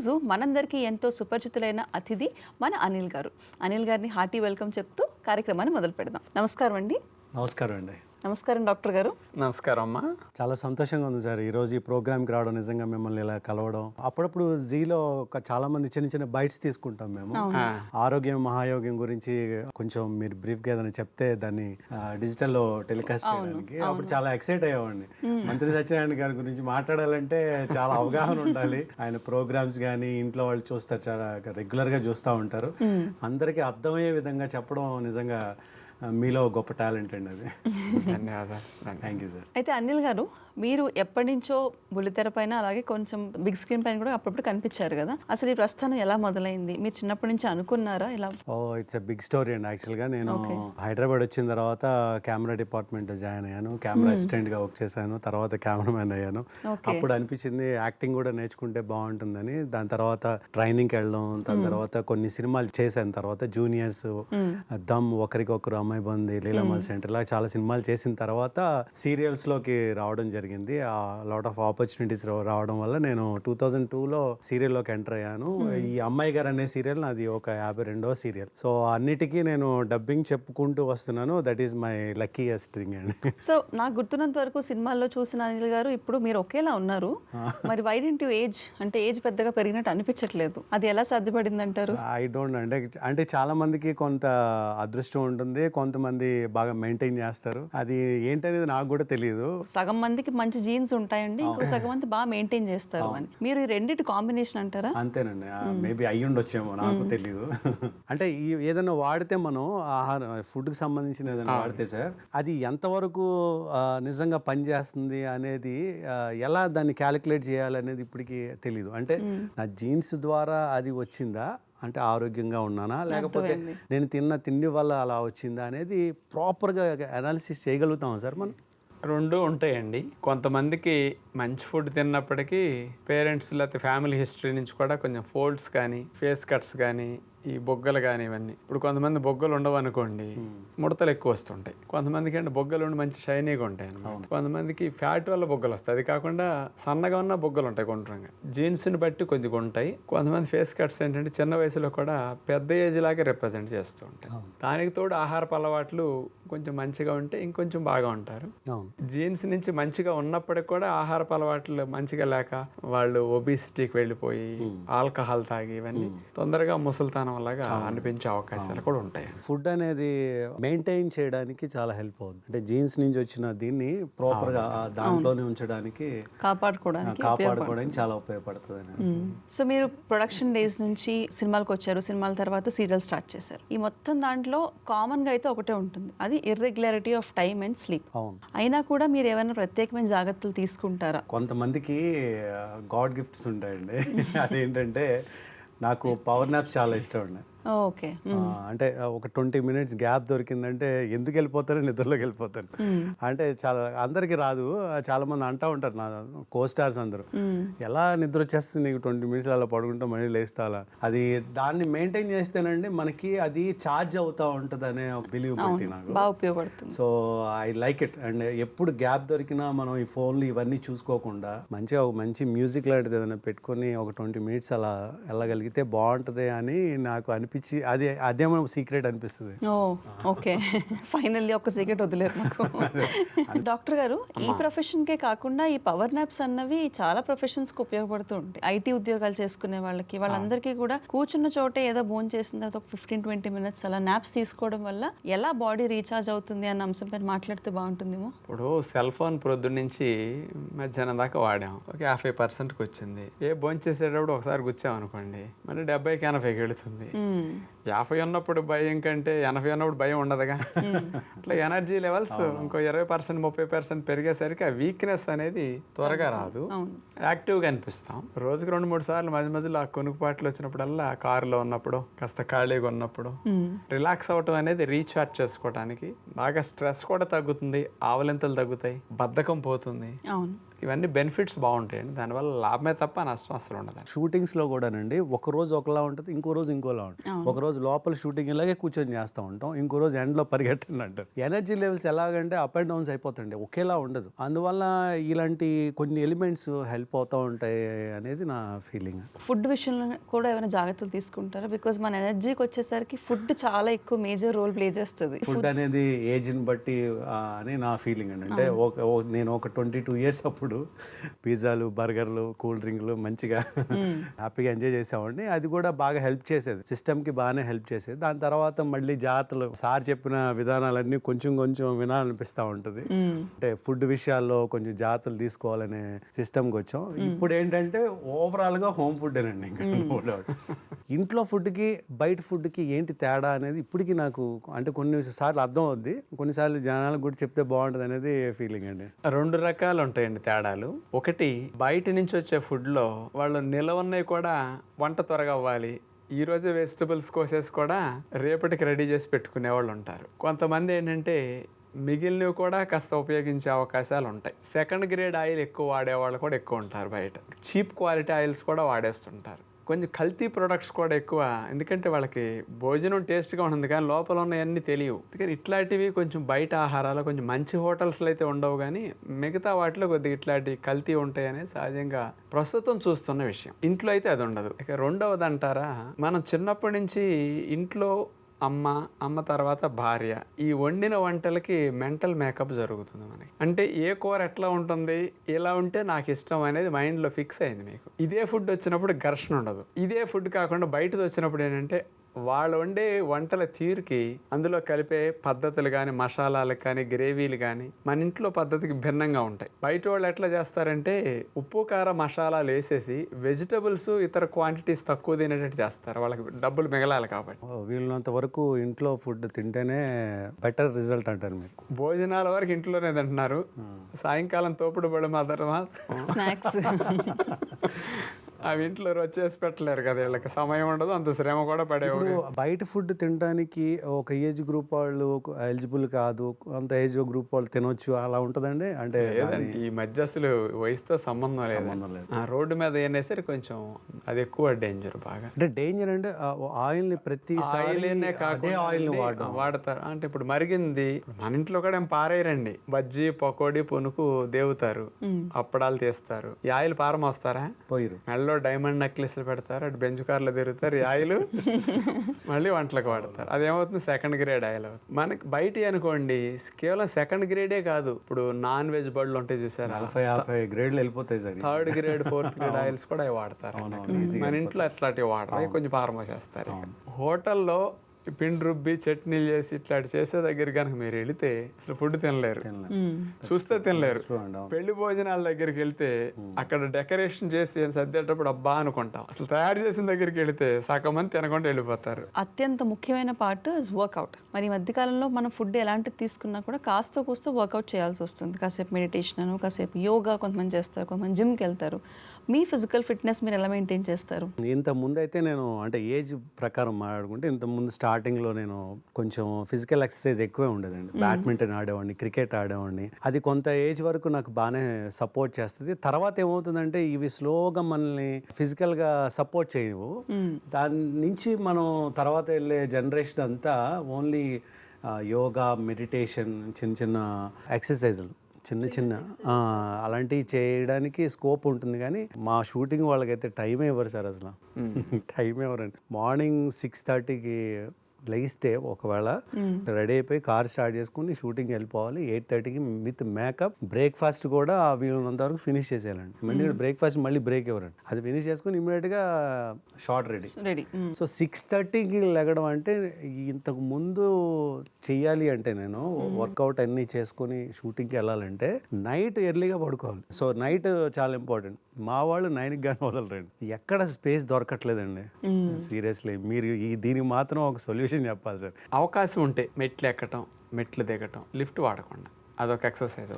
ఈరోజు మనందరికీ ఎంతో సుపరిచితులైన అతిథి మన అనిల్ గారు. అనిల్ గారిని హార్టీ వెల్కమ్ చెప్తూ కార్యక్రమాన్ని మొదలు పెడదాం నమస్కారం అండి. నమస్కారం అండి. నమస్కారం డాక్టర్ గారు. నమస్కారం అమ్మా. చాలా సంతోషంగా ఉంది సార్ ఈరోజు ఈ ప్రోగ్రామ్కి రావడం నిజంగా మిమ్మల్ని ఇలా కలవడం. అప్పుడప్పుడు జీలో ఒక చాలా మంది చిన్న చిన్న బైట్స్ తీసుకుంటాం మేము. ఆరోగ్యం మహాయోగ్యం గురించి కొంచెం మీరు బ్రీఫ్గా ఏదైనా చెప్తే దాన్ని డిజిటల్లో టెలికాస్ట్ చేయడానికి. అప్పుడు చాలా ఎక్సైట్ అయ్యేవాడిని. మంత్రి సత్యనారాయణ గారి గురించి మాట్లాడాలంటే చాలా అవగాహన ఉండాలి. ఆయన ప్రోగ్రామ్స్ కానీ ఇంట్లో వాళ్ళు చూస్తారు చాలా రెగ్యులర్గా చూస్తూ ఉంటారు. అందరికీ అర్థమయ్యే విధంగా చెప్పడం నిజంగా మీలో గొప్ప టాలెంట్ అండి అది. ధన్యవాదాలు. థ్యాంక్ యూ సార్ అయితే అనిల్ గారు మీరు ఎప్పటి నుంచో బుల్లితెర పైన అలాగే కొంచెం బిగ్ స్క్రీన్ పైన కూడా అప్పుడప్పుడు కనిపించారు కదా. అసలు ఈ ప్రస్థానం ఎలా మొదలైంది? మీరు చిన్నప్పటి నుంచి అనుకున్నారా? ఇలా oh it's a big story అండి యాక్చువల్గా నేను హైదరాబాద్ వచ్చిన తర్వాత కెమెరా డిపార్ట్మెంట్ జాయిన్ అయ్యాను. కెమెరా అసిస్టెంట్గా వర్క్ చేశాను. తర్వాత కెమెరామ్యాన్ అయ్యాను. అప్పుడు అనిపించింది యాక్టింగ్ కూడా నేర్చుకుంటే బాగుంటుందని. దాని తర్వాత ట్రైనింగ్కి వెళ్ళడం దాని తర్వాత కొన్ని సినిమాలు చేశాను. తర్వాత జూనియర్స్ దమ్ ఒకరికొకరు అమ్మాయి బంది లీలామల్ సెంటర్ ఇలా చాలా సినిమాలు చేసిన తర్వాత సీరియల్స్లోకి రావడం జరిగింది. ఆ లాట్ ఆఫ్ ఆపర్చునిటీస్ రావడం వల్ల నేను టూ థౌజండ్ టూలో సీరియల్లోకి ఎంటర్ అయ్యాను. ఈ అమ్మాయి గారు అనే సీరియల్ నాది ఒక యాభై రెండో సీరియల్. సో అన్నిటికీ నేను డబ్బింగ్ చెప్పుకుంటూ వస్తున్నాను. That is my luckiest thing అండి. సో నాకు గుర్తున్నంత వరకు సినిమాల్లో చూసిన అనిల్ గారు ఇప్పుడు మీరు ఒకేలా ఉన్నారు. మరి వై డెంట్ ఏజ్ అంటే ఏజ్ పెద్దగా పెరిగినట్టు అనిపించట్లేదు. అది ఎలా సాధ్యపడింది అంటారు ఐ డోంట్ అంటే అంటే చాలా మందికి కొంత అదృష్టం ఉంటుంది కొంతమంది బాగా మెయింటైన్ చేస్తారు. అది ఏంటనేది నాకు కూడా తెలియదు సగం మందికి మంచి జీన్స్ ఉంటాయండి ఇంకో సగం మంది బాగా మెయింటైన్ చేస్తారు అని. మీరు ఈ రెండింటి కాంబినేషన్ అంటారా? అంతేనండి. మేబీ అయ్యి ఉండొచ్చేమో నాకు తెలీదు. అంటే ఈ ఏదైనా వాడితే మనం ఆహారం ఫుడ్కి సంబంధించిన ఏదైనా వాడితే సార్ అది ఎంతవరకు నిజంగా పనిచేస్తుంది అనేది ఎలా దాన్ని క్యాలిక్యులేట్ చేయాలనేది ఇప్పటికి తెలీదు. అంటే నా జీన్స్ ద్వారా అది వచ్చిందా? అంటే ఆరోగ్యంగా ఉన్నానా? లేకపోతే నేను తిన్న తిండి వల్ల అలా వచ్చిందా అనేది ప్రాపర్గా అనాలిసిస్ చేయగలుగుతాం సార్ మనం? రెండు ఉంటాయండి. కొంతమందికి మంచి ఫుడ్ తిన్నప్పటికీ పేరెంట్స్ లేకపోతే ఫ్యామిలీ హిస్టరీ నుంచి కూడా కొంచెం ఫోల్డ్స్ కానీ ఫేస్ కట్స్ కానీ ఈ బొగ్గలు కానీ ఇవన్నీ ఇప్పుడు కొంతమంది బొగ్గలు ఉండవు అనుకోండి ముడతలు ఎక్కువ వస్తుంటాయి. కొంతమందికి అంటే బొగ్గలు ఉండి మంచి షైనీగా ఉంటాయి అన్నమాట కొంతమందికి ఫ్యాట్ వల్ల బొగ్గలు వస్తాయి. అది కాకుండా సన్నగా ఉన్న బొగ్గలు ఉంటాయి గుండ్రంగా జీన్స్ని బట్టి కొద్దిగా ఉంటాయి. కొంతమంది ఫేస్ కట్స్ ఏంటంటే చిన్న వయసులో కూడా పెద్ద ఏజ్ లాగే రిప్రజెంట్ చేస్తూ ఉంటాయి. దానికి తోడు ఆహారపు అలవాట్లు కొంచెం మంచిగా ఉంటే ఇంకొంచెం బాగా ఉంటారు. జీన్స్ నుంచి మంచిగా ఉన్నప్పటికి కూడా ఆహారపు అలవాట్లు మంచిగా లేక వాళ్ళు ఒబిసిటీకి వెళ్ళిపోయి ఆల్కహాల్ తాగి ఇవన్నీ తొందరగా ముసలితనం లాగా అనిపించే అవకాశాలు కూడా ఉంటాయి ఫుడ్ అనేది మెయింటైన్ చేయడానికి చాలా హెల్ప్ అవుతుంది. అంటే జీన్స్ నుంచి వచ్చిన దీన్ని ప్రాపర్గా ఆ దాంట్లోనే ఉంచడానికి కాపాడుకోవడానికి కాపాడుకోవడానికి చాలా ఉపయోగపడుతుంది అని సో మీరు ప్రొడక్షన్ డేస్ నుంచి సినిమాలకు వచ్చారు. సినిమాల తర్వాత సీరియల్ స్టార్ట్ చేశారు. ఈ మొత్తం దాంట్లో కామన్గా అయితే ఒకటే ఉంటుంది. అది irregularity of time and sleep అయినా కూడా మీరు ఏమైనా ప్రత్యేకమైన జాగ్రత్తలు తీసుకుంటారా? కొంతమందికి గాడ్ గిఫ్ట్స్ ఉంటాయండి. అదేంటంటే నాకు పవర్ నాప్స్ చాలా ఇష్టం అండి ఓకే. అంటే ఒక ట్వంటీ మినిట్స్ గ్యాప్ దొరికిందంటే ఎందుకు వెళ్ళిపోతారో నిద్రలోకి వెళ్ళిపోతాను అంటే చాలా అందరికి రాదు చాలా మంది అంటా ఉంటారు నా కో స్టార్స్ అందరూ ఎలా నిద్ర వచ్చేస్తుంది నీకు ట్వంటీ మినిట్స్ అలా పడుకుంటా మళ్ళీ లేస్తా అలా? అది దాన్ని మెయింటైన్ చేస్తేనండి మనకి అది ఛార్జ్ అవుతా ఉంటుంది అనే బిలీవ్ పెట్టి నాకు. So I like it and ఎప్పుడు గ్యాప్ దొరికినా మనం ఈ ఫోన్లు ఇవన్నీ చూసుకోకుండా మంచిగా ఒక మంచి మ్యూజిక్ లాంటిది ఏదైనా పెట్టుకొని ఒక ట్వంటీ మినిట్స్ అలా వెళ్ళగలిగితే బాగుంటుంది అని నాకు అనిపించి అది అదేమో సీక్రెట్ అనిపిస్తుంది. ఓకే. ఫైనల్లీ ఒక సీక్రెట్ వదిలేరు నాకు డాక్టర్ గారు ఈ ప్రొఫెషన్ కే కాకుండా ఈ పవర్ నాప్స్ అన్నవి చాలా ప్రొఫెషన్స్కి ఉపయోగపడుతూ ఉంటాయి. ఐటీ ఉద్యోగాలు చేసుకునే వాళ్ళకి వాళ్ళందరికీ కూడా కూర్చున్న చోటే ఏదో బోన్ చేసిన తర్వాత ఒక ఫిఫ్టీన్ ట్వంటీ మినిట్స్ అలా నాప్స్ తీసుకోవడం వల్ల ఎలా బాడీ రీఛార్జ్ అవుతుంది అన్న అంశం పైన మాట్లాడితే బాగుంటుందేమో? ఇప్పుడు సెల్ ఫోన్ ప్రొద్దు నుంచి మధ్యాహ్నం దాకా వాడాం. ఒక యాభై పర్సెంట్కి వచ్చింది. ఏ భోంచేసేటప్పుడు ఒకసారి కూర్చాం అనుకోండి మళ్ళీ డెబ్బైకి ఎనభైకి వెళుతుంది. మ్మ్. యాభై ఉన్నప్పుడు భయం కంటే ఎనభై ఉన్నప్పుడు భయం ఉండదుగా. అట్లా ఎనర్జీ లెవెల్స్ ఇంకో ఇరవై పర్సెంట్ ముప్పై పర్సెంట్ పెరిగేసరికి ఆ వీక్నెస్ అనేది త్వరగా రాదు. అవును. యాక్టివ్గా అనిపిస్తాం. రోజుకి రెండు మూడు సార్లు మధ్య మధ్యలో ఆ కొనుక్కుపాట్లు వచ్చినప్పుడల్లా కారులో ఉన్నప్పుడు కాస్త ఖాళీగా ఉన్నప్పుడు రిలాక్స్ అవ్వటం అనేది రీఛార్జ్ చేసుకోవడానికి బాగా స్ట్రెస్ కూడా తగ్గుతుంది ఆవలింతలు తగ్గుతాయి బద్ధకం పోతుంది. అవును. ఇవన్నీ బెనిఫిట్స్ బాగుంటాయండి. దానివల్ల లాభమే తప్ప నష్టం అసలు ఉండదు షూటింగ్స్లో కూడానండి ఒక రోజు ఒకలా ఉంటుంది ఇంకో రోజు ఇంకోలా ఉంటుంది. ఒక రోజు లోపల షూటింగ్ ఇలాగే కూర్చొని చేస్తూ ఉంటాం. ఇంకో రోజు ఎండ్లో పరిగెట్టండి అంటారు. ఎనర్జీ లెవెల్స్ ఎలాగంటే అప్ అండ్ డౌన్స్ అయిపోతుండే ఒకేలా ఉండదు. అందువల్ల ఇలాంటి కొన్ని ఎలిమెంట్స్ హెల్ప్ అవుతూ ఉంటాయి అనేది నా ఫీలింగ్ ఫుడ్ విషయంలో కూడా ఏమైనా జాగ్రత్తలు తీసుకుంటారా? బికాజ్ మన ఎనర్జీకి వచ్చేసరికి ఫుడ్ చాలా ఎక్కువ మేజర్ రోల్ ప్లే చేస్తుంది. ఫుడ్ అనేది ఏజ్ని బట్టి అని నా ఫీలింగ్ అండి. అంటే ఒక నేను ఒక ట్వంటీ టూ ఇయర్స్ అప్పుడు పిజ్జాలు బర్గర్లు కూల్ డ్రింక్లు మంచిగా హ్యాపీగా ఎంజాయ్ చేసామండి అది కూడా బాగా హెల్ప్ చేసేది. సిస్టమ్కి బాగానే హెల్ప్ చేసేది. దాని తర్వాత మళ్ళీ జాగ్రత్తలు సార్ చెప్పిన విధానాలన్నీ కొంచెం కొంచెం వినాలనిపిస్తూ ఉంటుంది. అంటే ఫుడ్ విషయాల్లో కొంచెం జాగ్రత్తలు తీసుకోవాలనే సిస్టమ్కి వచ్చాం. ఇప్పుడు ఏంటంటే ఓవరాల్గా హోమ్ ఫుడ్ అండి ఇంకా. ఇంట్లో ఫుడ్కి బయట ఫుడ్కి ఏంటి తేడా అనేది ఇప్పటికీ నాకు అంటే కొన్ని సార్లు అర్థం అవుద్ది. కొన్నిసార్లు జనాలకు కూడా చెప్తే బాగుంటుంది అనేది ఫీలింగ్ అండి. రెండు రకాలు ఉంటాయండి తేడాలు. ఒకటి బయట నుంచి వచ్చే ఫుడ్లో వాళ్ళు నిలవన్నవి కూడా వంట త్వరగా అవ్వాలి. ఈరోజే వెజిటబుల్స్ కోసేసి కూడా రేపటికి రెడీ చేసి పెట్టుకునే వాళ్ళు ఉంటారు. కొంతమంది ఏంటంటే మిగిలినవి కూడా కాస్త ఉపయోగించే అవకాశాలు ఉంటాయి. సెకండ్ గ్రేడ్ ఆయిల్ ఎక్కువ వాడేవాళ్ళు కూడా ఎక్కువ ఉంటారు బయట. చీప్ క్వాలిటీ ఆయిల్స్ కూడా వాడేస్తుంటారు. కొంచెం కల్తీ ప్రొడక్ట్స్ కూడా ఎక్కువ. ఎందుకంటే వాళ్ళకి భోజనం టేస్ట్గా ఉంటుంది కానీ లోపల ఉన్నాయన్నీ తెలియవు. అందుకని ఇట్లాంటివి కొంచెం బయట ఆహారాలు కొంచెం మంచి హోటల్స్లో అయితే ఉండవు కానీ మిగతా వాటిలో కొద్దిగా ఇట్లాంటి కల్తీ ఉంటాయనే సహజంగా ప్రస్తుతం చూస్తున్న విషయం. ఇంట్లో అయితే అది ఉండదు. ఇక రెండవది అంటారా మనం చిన్నప్పటి నుంచి ఇంట్లో అమ్మ అమ్మ తర్వాత భార్య. ఈ వండిన వంటలకి మెంటల్ మేకప్ జరుగుతుంది మనకి. అంటే ఏ కూర ఎట్లా ఉంటుంది ఇలా ఉంటే నాకు ఇష్టం అనేది మైండ్లో ఫిక్స్ అయింది మీకు. ఇదే ఫుడ్ వచ్చినప్పుడు ఘర్షణ ఉండదు. ఇదే ఫుడ్ కాకుండా బయటది వచ్చినప్పుడు ఏంటంటే వాళ్ళు వండే వంటల తీరుకి అందులో కలిపే పద్ధతులు కానీ మసాలాలు కానీ గ్రేవీలు కానీ మన ఇంట్లో పద్ధతికి భిన్నంగా ఉంటాయి. బయట వాళ్ళు ఎట్లా చేస్తారంటే ఉప్పు కారం మసాలాలు వేసేసి వెజిటబుల్స్ ఇతర క్వాంటిటీస్ తక్కువ తినేటట్టు చేస్తారు. వాళ్ళకి డబ్బులు మిగలాలి కాబట్టి. ఓ, వీళ్ళనంత వరకు ఇంట్లో ఫుడ్ తింటేనే బెటర్ రిజల్ట్ అంటారు మీకు భోజనాల వరకు ఇంట్లోనే తింటున్నారు. సాయంకాలం తోపుడు బడి మాత్రం స్నాక్స్ అవి ఇంట్లో వచ్చేసి పెట్టలేరు కదా వీళ్ళకి. సమయం ఉండదు అంత శ్రమ కూడా పడేవాడు బయట ఫుడ్ తినడానికి ఒక ఏజ్ గ్రూప్ వాళ్ళు ఎలిజిబుల్ కాదు అంత ఏజ్ గ్రూప్ వాళ్ళు తినొచ్చు అలా ఉంటుందండి? అంటే ఈ మధ్య అసలు వయసుతో సంబంధం సంబంధం లేదు. ఆ రోడ్డు మీద ఏనేసరి కొంచెం అది ఎక్కువ డేంజర్ బాగా. అంటే డేంజర్ అంటే ఆయిల్ని ప్రతిసారి ఆయిల్ ఆయిల్ని వాడతారు. అంటే ఇప్పుడు మరిగింది మన ఇంట్లో కూడా ఏం పారేయరండి. బజ్జీ పకోడీ పునుకు దేవుతారు. అప్పడాలు తీస్తారు. ఈ ఆయిల్ పారమోస్తారా? పోయిరు. మెడలో డైమండ్ నెక్లెస్లు పెడతారు అటు బెంచ్ కార్లో తిరుగుతారు ఈ ఆయిల్. మళ్ళీ వంటలకు వాడతారు. అదేమవుతుంది? సెకండ్ గ్రేడ్ ఆయిల్ అవుతుంది. మనకి బయట అనుకోండి కేవలం సెకండ్ గ్రేడే కాదు. ఇప్పుడు నాన్ వెజ్ బడులు ఉంటాయి చూసారా? నలభై యాభై గ్రేడ్లు వెళ్ళిపోతాయి sir third grade fourth grade oils కూడా అవి వాడతారు. మన ఇంట్లో అట్లాంటివి అవి కొంచెం పారమో చేస్తారు హోటల్లో పిండి రుబ్బి చట్నీలు చేసి ఇట్లాంటి చేసే దగ్గర కనుక మీరు వెళితే అసలు ఫుడ్ తినలేరు. చూస్తే తినలేరు. పెళ్ళి భోజనాల దగ్గరికి వెళ్తే అక్కడ డెకరేషన్ చేసి సర్దేటప్పుడు అబ్బా అనుకుంటాం. అసలు తయారు చేసిన దగ్గరికి వెళితే సగం మంది తినకుండా వెళ్ళిపోతారు. అత్యంత ముఖ్యమైన పార్ట్ ఇస్ వర్కౌట్ మరి ఈ మధ్యకాలంలో మనం ఫుడ్ ఎలాంటిది తీసుకున్నా కూడా కాస్త కూస్త వర్కౌట్ చేయాల్సి వస్తుంది. కాసేపు మెడిటేషన్ అను కాసేపు యోగా కొంతమంది చేస్తారు కొంతమంది జిమ్కి వెళ్తారు. మీ ఫిజికల్ ఫిట్నెస్ మీరు ఎలా మెయింటైన్ చేస్తారు? ఇంత ముందు అయితే నేను అంటే ఏజ్ ప్రకారం మాట్లాడుకుంటే ఇంత ముందు స్టార్టింగ్లో నేను కొంచెం ఫిజికల్ ఎక్సర్సైజ్ ఎక్కువే ఉండేదండి. బ్యాడ్మింటన్ ఆడేవాడిని క్రికెట్ ఆడేవాడిని. అది కొంత ఏజ్ వరకు నాకు బాగానే సపోర్ట్ చేస్తుంది. తర్వాత ఏమవుతుందంటే ఇవి స్లోగా మనల్ని ఫిజికల్గా సపోర్ట్ చేయవు. దాని నుంచి మనం తర్వాత వెళ్ళే జనరేషన్ అంతా ఓన్లీ యోగా మెడిటేషన్ చిన్న చిన్న ఎక్సర్సైజులు. చిన్న చిన్న ఆ, అలాంటివి చేయడానికి స్కోప్ ఉంటుంది కానీ మా షూటింగ్ వాళ్ళకైతే టైమే ఇవ్వరు సార్ అసలు. టైమే ఇవ్వరండి. మార్నింగ్ సిక్స్ థర్టీకి లెగిస్తే ఒకవేళ రెడీ అయిపోయి కార్ స్టార్ట్ చేసుకుని షూటింగ్ వెళ్ళిపోవాలి. ఎయిట్ థర్టీకి విత్ మేకప్ బ్రేక్ఫాస్ట్ కూడా వీళ్ళంత వరకు ఫినిష్ చేసేయాలండి. ఎందుకంటే బ్రేక్ఫాస్ట్ మళ్ళీ బ్రేక్ ఇవ్వరండి. అది ఫినిష్ చేసుకుని ఇమీడియట్గా shot ready ready so six థర్టీకి లెగడం అంటే ఇంతకు ముందు చెయ్యాలి అంటే నేను వర్కౌట్ అన్నీ చేసుకొని షూటింగ్కి వెళ్ళాలంటే నైట్ ఎర్లీగా పడుకోవాలి. సో నైట్ చాలా ఇంపార్టెంట్ మా వాళ్ళు నైన్కి కానీ వదలరండి. ఎక్కడ స్పేస్ దొరకట్లేదండి. సీరియస్లీ మీరు ఈ దీనికి మాత్రం ఒక సొల్యూషన్ చెప్పాలి సార్. అవకాశం ఉంటే మెట్లు ఎక్కటం మెట్లు దిగటం లిఫ్ట్ వాడకుండా. అదొక ఎక్సర్సైజ్.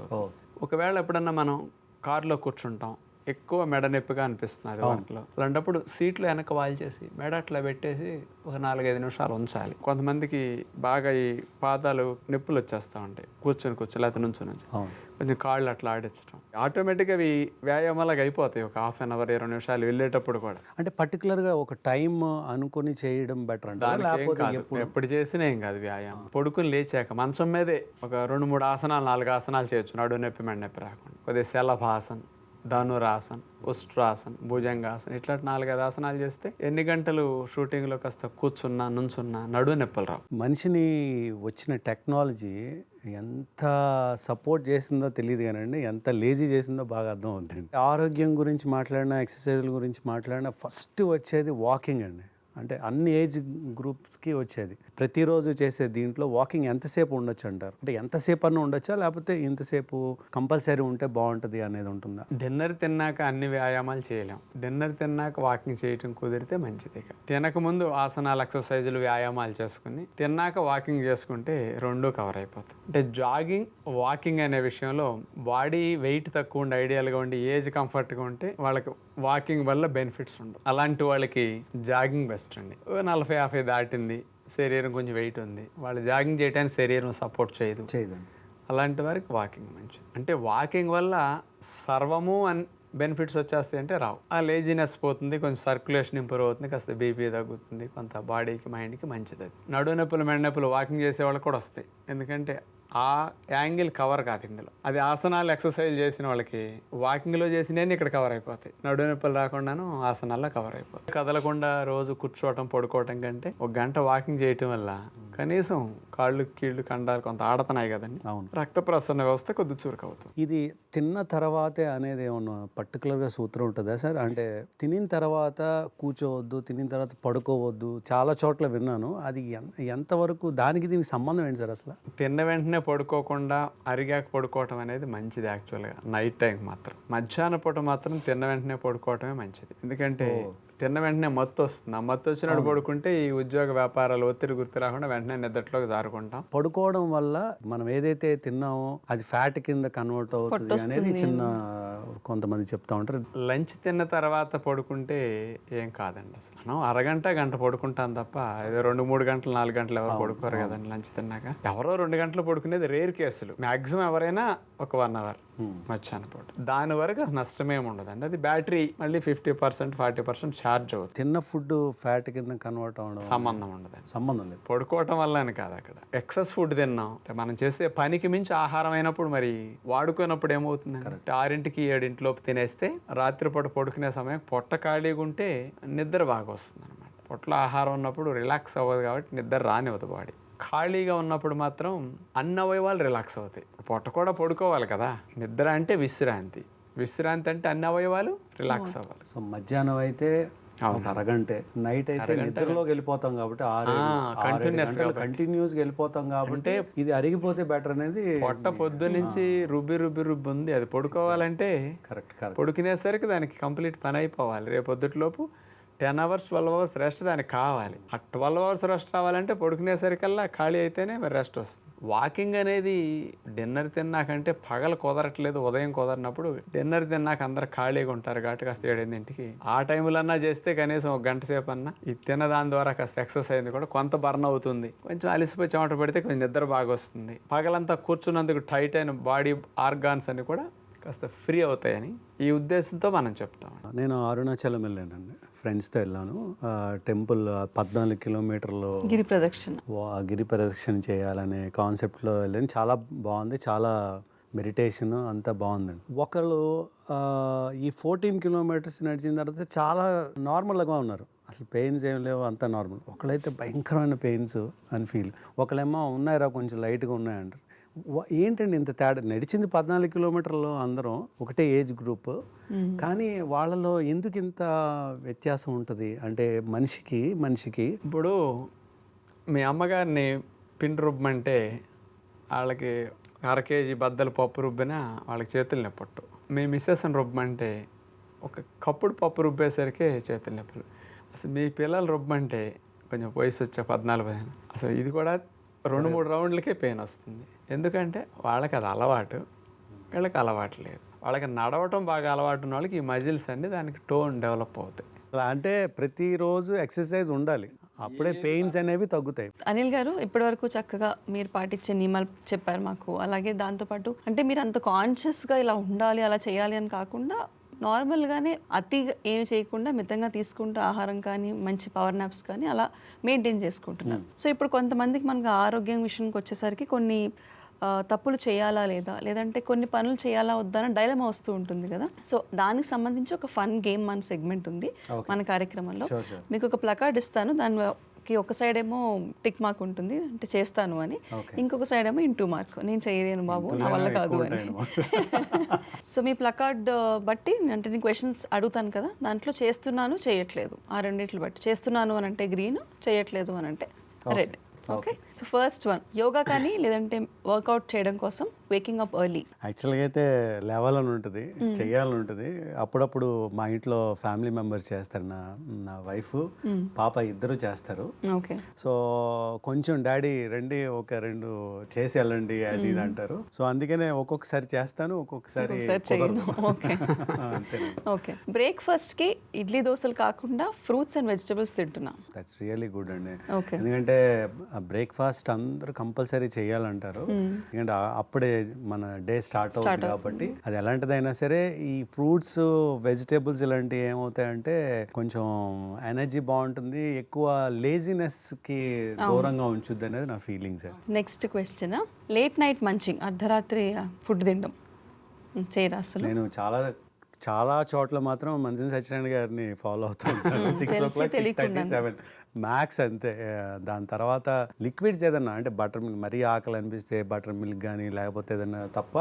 ఒకవేళ ఎప్పుడన్నా మనం కారులో కూర్చుంటాం ఎక్కువ మెడ నొప్పిగా అనిపిస్తుంది అది వాటిలో అలాంటప్పుడు సీట్లు వెనక వాల్చేసి మెడ అట్లా పెట్టేసి ఒక నాలుగైదు నిమిషాలు ఉంచాలి. కొంతమందికి బాగా ఈ పాదాలు నొప్పులు వచ్చేస్తూ ఉంటాయి. కూర్చొని కూర్చొని లేకపోతే నుంచి అవును. కొంచెం కాళ్ళు అట్లా ఆడించడం ఆటోమేటిక్గా అవి వ్యాయామాలాగా అయిపోతాయి. ఒక హాఫ్ అన్ అవర్ ఇరవై నిమిషాలు వెళ్ళేటప్పుడు కూడా. అంటే పర్టికులర్గా ఒక టైం అనుకొని చేయడం బెటర్ ఎప్పుడు? చేసినా ఏం కాదు వ్యాయామం. పడుకుని లేచాక మంచం మీదే ఒక రెండు మూడు ఆసనాలు నాలుగు ఆసనాలు చేయొచ్చు. నడు నొప్పి మెడ నొప్పి రాకుండా. కొద్దిగా శలభాసన్ ధనురాసన్ ఉష్ట్రాసన్ భుజంగాసన్ ఇట్లా నాలుగైదు ఆసనాలు చేస్తే ఎన్ని గంటలు షూటింగ్లో కాస్త కూర్చున్నా నుంచున్నా నడు నొప్పులు రావు. మనిషిని వచ్చిన టెక్నాలజీ ఎంత సపోర్ట్ చేసిందో తెలియదు కానండి ఎంత లేజీ చేసిందో బాగా అర్థం అవుతుంది ఆరోగ్యం గురించి మాట్లాడినా ఎక్సర్సైజ్ల గురించి మాట్లాడినా ఫస్ట్ వచ్చేది వాకింగ్ అండి. అంటే అన్ని ఏజ్ గ్రూప్స్కి వచ్చేది. ప్రతిరోజు చేసే దీంట్లో వాకింగ్ ఎంతసేపు ఉండొచ్చు అంటారు? అంటే ఎంతసేపు అన్న ఉండొచ్చా? లేకపోతే ఇంతసేపు కంపల్సరీ ఉంటే బాగుంటుంది అనేది ఉంటుందా? డిన్నర్ తిన్నాక అన్ని వ్యాయామాలు చేయలేం. డిన్నర్ తిన్నాక వాకింగ్ చేయటం కుదిరితే మంచిది ఇక. ఆసనాలు ఎక్సర్సైజులు వ్యాయామాలు చేసుకుని తిన్నాక వాకింగ్ చేసుకుంటే రెండు కవర్ అయిపోతాయి. అంటే జాగింగ్ వాకింగ్ అనే విషయంలో బాడీ వెయిట్ తక్కువ ఉండి ఐడియల్గా ఉండి ఏజ్ కంఫర్ట్గా ఉంటే వాళ్ళకి వాకింగ్ వల్ల బెనిఫిట్స్ ఉండవు. అలాంటి వాళ్ళకి జాగింగ్ బెస్ట్ అండి. ఓ నలభై యాభై దాటింది శరీరం కొంచెం వెయిట్ ఉంది. వాళ్ళు జాగింగ్ చేయడానికి శరీరం సపోర్ట్ చేయదు. చేయదండి. అలాంటి వారికి వాకింగ్ మంచిది. అంటే వాకింగ్ వల్ల సర్వము అన్ బెనిఫిట్స్ వచ్చేస్తాయి అంటే రావు. ఆ లేజినెస్ పోతుంది కొంచెం సర్క్యులేషన్ ఇంప్రూవ్ అవుతుంది కాస్త బీపీ తగ్గుతుంది కొంత బాడీకి మైండ్కి మంచిది అది. నడు నొప్పులు మెడ నొప్పులు వాకింగ్ చేసే వాళ్ళకి కూడా వస్తాయి. ఎందుకంటే ఆ యాంగిల్ కవర్ కాదు ఇందులో. అది ఆసనాలు ఎక్సర్సైజ్ చేసిన వాళ్ళకి వాకింగ్లో చేసినవి ఇక్కడ కవర్ అయిపోతాయి. నడు నొప్పులు రాకుండాను ఆసనాల్లో కవర్ అయిపోతాయి. కదలకుండా రోజు కూర్చోవటం పడుకోవటం కంటే ఒక గంట వాకింగ్ చేయటం వల్ల కనీసం కాళ్ళు కీళ్ళు కండాలు కొంత ఆడుతున్నాయి కదండి. అవును. రక్త ప్రసరణ వ్యవస్థ కొద్ది చురుకు అవుతుంది ఇది తిన్న తర్వాతే అనేది ఏమన్నా పర్టికులర్గా సూత్రం ఉంటుందా సార్? అంటే తినిన తర్వాత కూర్చోవద్దు తినిన తర్వాత పడుకోవద్దు చాలా చోట్ల విన్నాను. అది ఎంతవరకు దానికి దీనికి సంబంధం ఏంటి సార్ అసలు? తిన్న వెంటనే పడుకోకుండా అరిగాక పడుకోవటం అనేది మంచిది యాక్చువల్గా నైట్ టైం మాత్రం. మధ్యాహ్న పూట మాత్రం తిన్న వెంటనే పడుకోవటమే మంచిది. ఎందుకంటే తిన్న వెంటనే మత్తు వస్తుంది. ఆ మత్తు వచ్చినప్పుడు పడుకుంటే ఈ ఉద్యోగ వ్యాపారాలు ఒత్తిడి గుర్తు రాకుండా వెంటనే నిద్రలోకి జారుకుంటాం. పడుకోవడం వల్ల మనం ఏదైతే తిన్నామో అది ఫ్యాట్ కింద కన్వర్ట్ అవుతుంది అనేది చిన్న కొంతమంది చెప్తా ఉంటారు. లంచ్ తిన్న తర్వాత పడుకుంటే ఏం కాదండి అసలు. మనం అరగంట గంట పడుకుంటాం తప్ప ఏదో రెండు మూడు గంటలు నాలుగు గంటలు ఎవరు పడుకోరు కదండి లంచ్ తిన్నాక. ఎవరో రెండు గంటలు పడుకునేది రేర్ కేసులు. మాక్సిమం ఎవరైనా ఒక వన్ అవర్. మధ్యాహ్నం పూట. దాని వరకు అసలు నష్టమేమి ఉండదండి. అది బ్యాటరీ మళ్ళీ fifty percent forty percent charge అవుతుంది. తిన్న ఫుడ్ ఫ్యాట్ కింద కన్వర్ట్ అవ్వడం సంబంధం ఉండదండి. సంబంధం లేదు. పడుకోవటం వల్ల కాదు అక్కడ. ఎక్సెస్ ఫుడ్ తిన్నాం. మనం చేసే పనికి మించి ఆహారం అయినప్పుడు మరి వాడుకున్నప్పుడు ఏమవుతుంది ఆరింటికి ఏడింటిలోపు తినేస్తే రాత్రిపూట పడుకునే సమయం పొట్ట ఖాళీగా ఉంటే నిద్ర బాగా వస్తుంది అనమాట పొట్టలో ఆహారం ఉన్నప్పుడు రిలాక్స్ అవ్వదు కాబట్టి నిద్ర రానివ్వదు బాడీ ఖాళీగా ఉన్నప్పుడు మాత్రం అన్ని అవయవాలు రిలాక్స్ అవుతాయి. పొట్ట కూడా పడుకోవాలి కదా. నిద్ర అంటే విశ్రాంతి. విశ్రాంతి అంటే అన్ని అవయవాలు రిలాక్స్ అవ్వాలి. సో మధ్యాహ్నం అయితే ఒక అరగంటే నైట్ అయితే నిద్రలోకి వెళ్ళిపోతాం కాబట్టి ఆరు కంటిన్యూస్ వెళ్ళిపోతాం కాబట్టి ఇది అరిగిపోతే బెటర్ అనేది పొట్ట పొద్దు నుంచి రుబ్బి రుబ్బి రుబ్బి ఉంది. అది పడుకోవాలంటే కరెక్ట్ కరెక్ట్ పడుకునేసరికి దానికి కంప్లీట్ పని అయిపోవాలి. రేపు పొద్దుటిలోపు ten hours twelve hours rest దానికి కావాలి. ఆ ట్వెల్వ్ అవర్స్ రెస్ట్ రావాలంటే పడుకునేసరికల్లా ఖాళీ అయితేనే మరి రెస్ట్ వస్తుంది. వాకింగ్ అనేది డిన్నర్ తిన్నాకంటే పగలు కుదరట్లేదు ఉదయం కుదరినప్పుడు డిన్నర్ తిన్నాక అందరు ఖాళీగా ఉంటారు కాబట్టి కాస్త ఏడెనింటికి ఆ టైంలో అన్నా చేస్తే కనీసం ఒక గంట సేపు అన్నా ఈ తిన్న దాని ద్వారా కాస్త ఎక్సర్సైజ్ కూడా కొంత బర్న్ అవుతుంది. కొంచెం అలసిపోయి చెమట పడితే కొంచెం నిద్ర బాగా వస్తుంది. పగలంతా కూర్చున్నందుకు టైట్ అయిన బాడీ ఆర్గాన్స్ అని కూడా కాస్త ఫ్రీ అవుతాయని ఈ ఉద్దేశంతో మనం చెప్తాం. నేను అరుణాచలం వెళ్ళానండి. ఫ్రెండ్స్తో వెళ్ళాను. టెంపుల్ పద్నాలుగు కిలోమీటర్లు గిరి ప్రదక్షిణ. వా- గిరి ప్రదక్షిణ చేయాలనే కాన్సెప్ట్లో వెళ్ళాను. చాలా బాగుంది. చాలా మెడిటేషన్ అంతా బాగుందండి. ఒకళ్ళు ఆ, ఈ ఫోర్టీన్ కిలోమీటర్స్ నడిచిన తర్వాత చాలా నార్మల్గా ఉన్నారు. అసలు పెయిన్స్ ఏం లేవు అంతా నార్మల్. ఒకళ్ళైతే భయంకరమైన పెయిన్స్ అని ఫీల్. ఒకళ్ళేమో ఉన్నాయిరా కొంచెం లైట్గా ఉన్నాయంటారు. ఏంటండి ఇంత తేడా? నడిచింది పద్నాలుగు కిలోమీటర్లు అందరం ఒకటే ఏజ్ గ్రూప్. కానీ వాళ్ళలో ఎందుకు ఇంత వ్యత్యాసం ఉంటుంది? అంటే మనిషికి మనిషికి. ఇప్పుడు మీ అమ్మగారిని పిండి రుబ్బమంటే వాళ్ళకి అర కేజీ బద్దలు పప్పు రుబ్బినా వాళ్ళకి చేతులు నొప్పట్టు. మీ మిస్సెస్ని రుబ్బమంటే ఒక కప్పుడు పప్పు రుబ్బేసరికి చేతులు నొప్పులు. అసలు మీ పిల్లలు రుబ్బమంటే కొంచెం వయసు వచ్చే పద్నాలుగు పదిహేను. అసలు ఇది కూడా రెండు మూడు రౌండ్లకే పెయిన్ వస్తుంది. ఎందుకంటే వాళ్ళకి అది అలవాటు. వీళ్ళకి అలవాటు లేదు. వాళ్ళకి నడవటం బాగా అలవాటు ఉన్న వాళ్ళకి ఈ మజిల్స్ అన్ని దానికి టోన్ డెవలప్ అవుతాయి. అలా అంటే ప్రతిరోజు ఎక్సర్సైజ్ ఉండాలి. అప్పుడే పెయిన్స్ అనేవి తగ్గుతాయి. అనిల్ గారు ఇప్పటివరకు చక్కగా మీరు పాటించే నియమాలు చెప్పారు మాకు. అలాగే దాంతోపాటు అంటే మీరు అంత కాన్షియస్గా ఇలా ఉండాలి అలా చేయాలి అని కాకుండా నార్మల్గానే అతి ఏమి చేయకుండా మితంగా తీసుకుంటూ ఆహారం కానీ మంచి పవర్ నాప్స్ కానీ అలా మెయింటైన్ చేసుకుంటున్నారు. సో ఇప్పుడు కొంతమందికి మనకు ఆరోగ్యం విషయానికి వచ్చేసరికి కొన్ని తప్పులు చేయాలా లేదా? లేదంటే కొన్ని పనులు చేయాలా వద్దా అని డైలమా వస్తూ ఉంటుంది కదా? సో దానికి సంబంధించి ఒక ఫన్ గేమ్ మన సెగ్మెంట్ ఉంది మన కార్యక్రమంలో. మీకు ఒక ప్లకార్డ్ ఇస్తాను. దానికి ఒక సైడ్ ఏమో టిక్ మార్క్ ఉంటుంది. అంటే చేస్తాను అని. ఇంకొక సైడ్ ఏమో ఇంటూ మార్క్. నేను చేయలేను బాబు నా వల్ల కాదు అని. సో మీ ప్లకార్డ్ బట్టి అంటే నేను క్వశ్చన్స్ అడుగుతాను కదా దాంట్లో చేస్తున్నాను చేయట్లేదు. ఆ రెండిట్లు బట్టి. చేస్తున్నాను అని అంటే గ్రీన్ చేయట్లేదు అని అంటే red okay so first one yoga కానీ లేదంటే వర్కౌట్ చేయడం కోసం వేకింగ్ అప్ ఎర్లీ యాక్చువల్గా అయితే లేవాలని ఉంటుంది చేయాలని ఉంటుంది. అప్పుడప్పుడు మా ఇంట్లో ఫ్యామిలీ మెంబర్స్ చేస్తారు నా నా వైఫ్ పాప ఇద్దరు చేస్తారు. ఓకే సో కొంచెం డాడీ రండి ఒక రెండు చేసి వెళ్ళండి అది ఇది అంటారు. సో అందుకనే ఒక్కొక్కసారి చేస్తాను ఒక్కొక్కసారి. ఓకే. అంతేనండి. ఓకే బ్రేక్ఫాస్ట్కి ఇడ్లీ దోశలు కాకుండా ఫ్రూట్స్ అండ్ వెజిటబుల్స్ తింటున్నా. దట్స్ రియలీ గుడ్ అండి. ఎందుకంటే బ్రేక్ఫాస్ట్ అందరూ కంపల్సరీ చేయాలంటారు. ఎందుకంటే అప్పుడే మన డే స్టార్ట్ అవుతుంది. కాబట్టి. అది ఎలాంటిదైనా సరే ఈ ఫ్రూట్స్ వెజిటేబుల్స్ ఇలాంటివి ఏమవుతాయంటే కొంచెం ఎనర్జీ బాగుంటుంది. ఎక్కువ లేజినెస్కి దూరంగా ఉంచుద్ది అనేది నా feeling sir next question late night munching అర్ధరాత్రి ఫుడ్ తినడం చేయరా అసలు? నేను చాలా చాలా చోట్ల మాత్రం మంచి సత్యనారాయణ గారిని ఫాలో అవుతూ ఉంటాను six o'clock six thirty. Seven max అంతే. దాని తర్వాత లిక్విడ్స్ ఏదన్నా అంటే బటర్ మిల్క్ మరీ ఆకలి అనిపిస్తే బటర్ మిల్క్ కానీ లేకపోతే ఏదన్నా తప్ప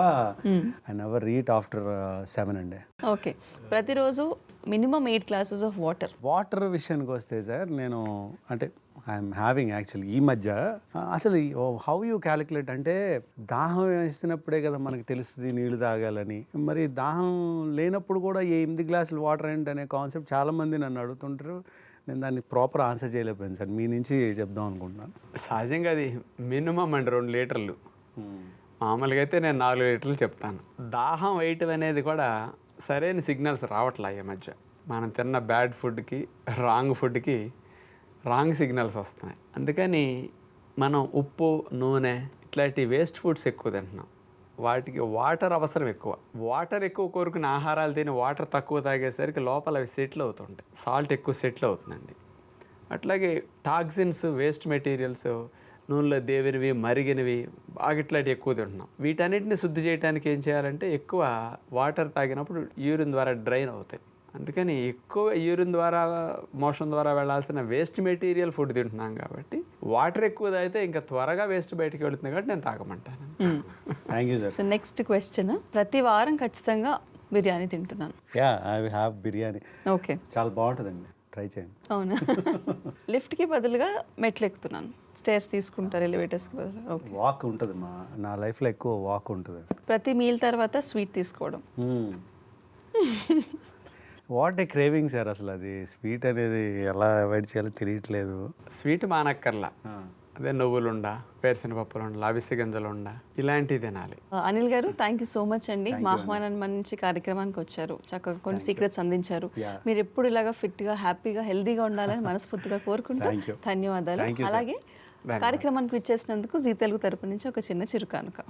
I never eat after seven అండి. ఓకే ప్రతిరోజు minimum eight glasses of water water విషయానికి వస్తే సార్ నేను అంటే ఐఎమ్ హ్యావింగ్ యాక్చువల్లీ ఈ మధ్య అసలు హౌ యూ క్యాలిక్యులేట్ అంటే దాహం వేస్తున్నప్పుడే కదా మనకు తెలుస్తుంది నీళ్ళు తాగాలని. మరి దాహం లేనప్పుడు కూడా ఏ ఎనిమిది గ్లాసులు వాటర్ ఏంటి అనే కాన్సెప్ట్ చాలామంది నన్ను అడుగుతుంటారు. నేను దాన్ని ప్రాపర్ ఆన్సర్ చేయలేకపోయాను సార్. మీ నుంచి చెప్దాం అనుకుంటున్నాను. సహజంగా అది మినిమం అండి రెండు లీటర్లు. మామూలుగా అయితే నేను నాలుగు లీటర్లు చెప్తాను. దాహం వేయటం అనేది కూడా సరైన సిగ్నల్స్ రావట్లే ఈ మధ్య. మనం తిన్న బ్యాడ్ ఫుడ్కి రాంగ్ ఫుడ్కి రాంగ్ సిగ్నల్స్ వస్తున్నాయి. అందుకని మనం ఉప్పు నూనె ఇట్లాంటి వేస్ట్ ఫుడ్స్ ఎక్కువ తింటున్నాం. వాటికి వాటర్ అవసరం ఎక్కువ. వాటర్ ఎక్కువ కోరుకునే ఆహారాలు తిని వాటర్ తక్కువ తాగేసరికి లోపల అవి సెటిల్ అవుతుంటాయి. సాల్ట్ ఎక్కువ సెటిల్ అవుతుందండి. అట్లాగే టాక్సిన్స్ వేస్ట్ మెటీరియల్స్ నూనెలో దేవినవి మరిగినవి బాగా ఇట్లాంటివి ఎక్కువ తింటున్నాం. వీటన్నిటిని శుద్ధి చేయడానికి ఏం చేయాలంటే ఎక్కువ వాటర్ తాగినప్పుడు యూరిన్ ద్వారా డ్రైన్ అవుతాయి. అందుకని ఎక్కువ యూరిన్ ద్వారా మోషన్ ద్వారా వెళ్ళాల్సిన వేస్ట్ మెటీరియల్ ఫుడ్ తింటున్నాం కాబట్టి వాటర్ ఎక్కువ తాగితే ఇంకా త్వరగా వేస్ట్ బయటికి వెళుతుంది కాబట్టి నేను తాగమంటాను. Thank you sir so next question ప్రతి వారం ఖచ్చితంగా బిర్యానీ తింటున్నాను. Yeah I have biryani. Okay చాలా బాగుంటుందండి. ట్రై చేయండి. అవునా? లిఫ్ట్కి బదులుగా మెట్లు ఎక్కుతున్నాను. స్టేర్స్ తీసుకుంటారు ఎలివేటర్స్కి బదులు. ఓకే వాక్ ఉంటుంది మా నా లైఫ్లో ఎక్కువ వాక్ ఉంటుంది. ప్రతి మీల్ తర్వాత స్వీట్ తీసుకోవడం. వాట్ ఏ క్రేవింగ్ సార్ అసలు అది? స్వీట్ అనేది ఎలా అవాయిడ్ చేయాలో తెలియట్లేదు. స్వీట్ మానక్కర్లా. అదే నువ్వులుండ వేరుశనగపప్పులుండ అవిసె గింజలుండ ఇలాంటివి తినాలి. అనిల్ గారు థ్యాంక్ యూ సో మచ్ అండి. మా ఆహ్వానం మంచి కార్యక్రమానికి వచ్చారు. చక్కగా కొన్ని సీక్రెట్స్ అందించారు. మీరు ఎప్పుడు ఇలాగా ఫిట్గా హ్యాపీగా హెల్దీగా ఉండాలని మనస్ఫూర్తిగా కోరుకుంటూ. ధన్యవాదాలు. అలాగే కార్యక్రమానికి ఇచ్చేసినందుకు జీ తెలుగు తరపు నుంచి ఒక చిన్న చిరుకానుక.